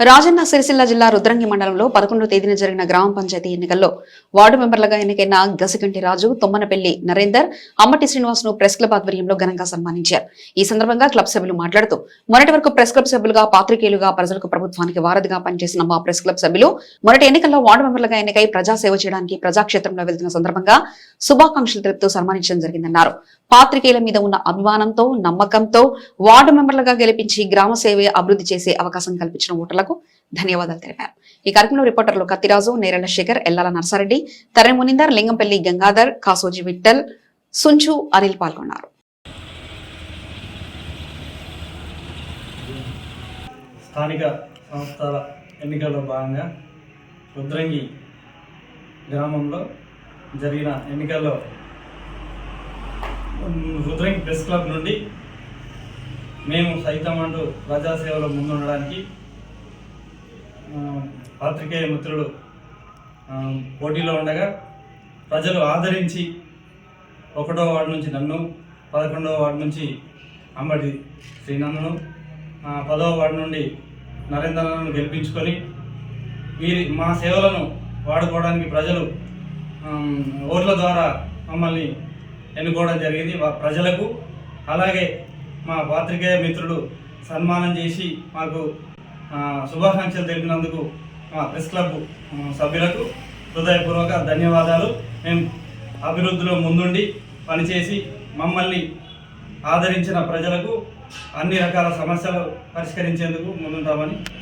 రాజన్న సిరిసిల్ల జిల్లా రుద్రంగి మండలంలో పదకొండో తేదీన జరిగిన గ్రామ పంచాయతీ ఎన్నికల్లో వార్డు మెంబర్లుగా ఎన్నికైన గసికంటి రాజు తొమ్మనపల్లి నరేందర్ అమ్మటి శ్రీనివాస్ను ప్రెస్ క్లబ్ ఆధ్వర్యంలో ఘనంగా సన్మానించారు. ఈ సందర్భంగా క్లబ్ సభ్యులు మాట్లాడుతూ మొదటి వరకు ప్రెస్ క్లబ్ సభ్యులుగా పాత్రికేయులుగా ప్రజలకు ప్రభుత్వానికి వారధిగా పనిచేసిన మా ప్రెస్ క్లబ్ సభ్యులు మొదటి ఎన్నికల్లో వార్డు మెంబర్లుగా ఎన్నికై ప్రజాసేవ చేయడానికి ప్రజాక్షేత్రంలో వెళ్తున్న సందర్భంగా శుభాకాంక్షలు తెలుపుతూ సన్మానించడం జరిగిందన్నారు. పాత్రికేయుల మీద ఉన్న అభిమానంతో నమ్మకంతో వార్డు మెంబర్లుగా గెలిపించి గ్రామ సేవే అభివృద్ధి చేసే అవకాశం కల్పించిన ఓటర్లకు ధన్యవాదాలు తెలిపారు. ఈ కార్యక్రమంలో రిపోర్టర్లు కత్తిరాజు నేరెళ్ళ శేఖర్ ఎల్లాల నర్సారెడ్డి తరణి మునిందర్ లింగంపల్లి గంగాధర్ కాసోజీ విఠల్ సుంచు అనిల్ పాల్గొన్నారు. స్థానిక సంస్థల ఎన్నికల్లో భాగంగా రుద్రంగి గ్రామంలో జరిగిన ఎన్నికల్లో ఉమ్, రుద్రంగి ప్రెస్ క్లబ్ నుండి మేము సైతం అంటూ ప్రజాసేవలో ముందుండడానికి పాత్రికేయ మిత్రులు పోటీలో ఉండగా ప్రజలు ఆదరించి ఒకటో వార్డు నుంచి నన్ను పదకొండవ వార్డు నుంచి అంబటి శ్రీనందను పదవ వార్డు నుండి నరేంద్రను గెలిపించుకొని వీరి మా సేవలను వాడుకోవడానికి ప్రజలు ఓట్ల ద్వారా మమ్మల్ని ఎన్నుకోవడం జరిగింది. మా ప్రజలకు అలాగే మా పాత్రికేయ మిత్రులు సన్మానం చేసి మాకు శుభాకాంక్షలు తెలిపినందుకు ప్రెస్ క్లబ్ సభ్యులకు హృదయపూర్వక ధన్యవాదాలు. మేము అభివృద్ధిలో ముందుండి పనిచేసి మమ్మల్ని ఆదరించిన ప్రజలకు అన్ని రకాల సమస్యలు పరిష్కరించేందుకు ముందుంటామని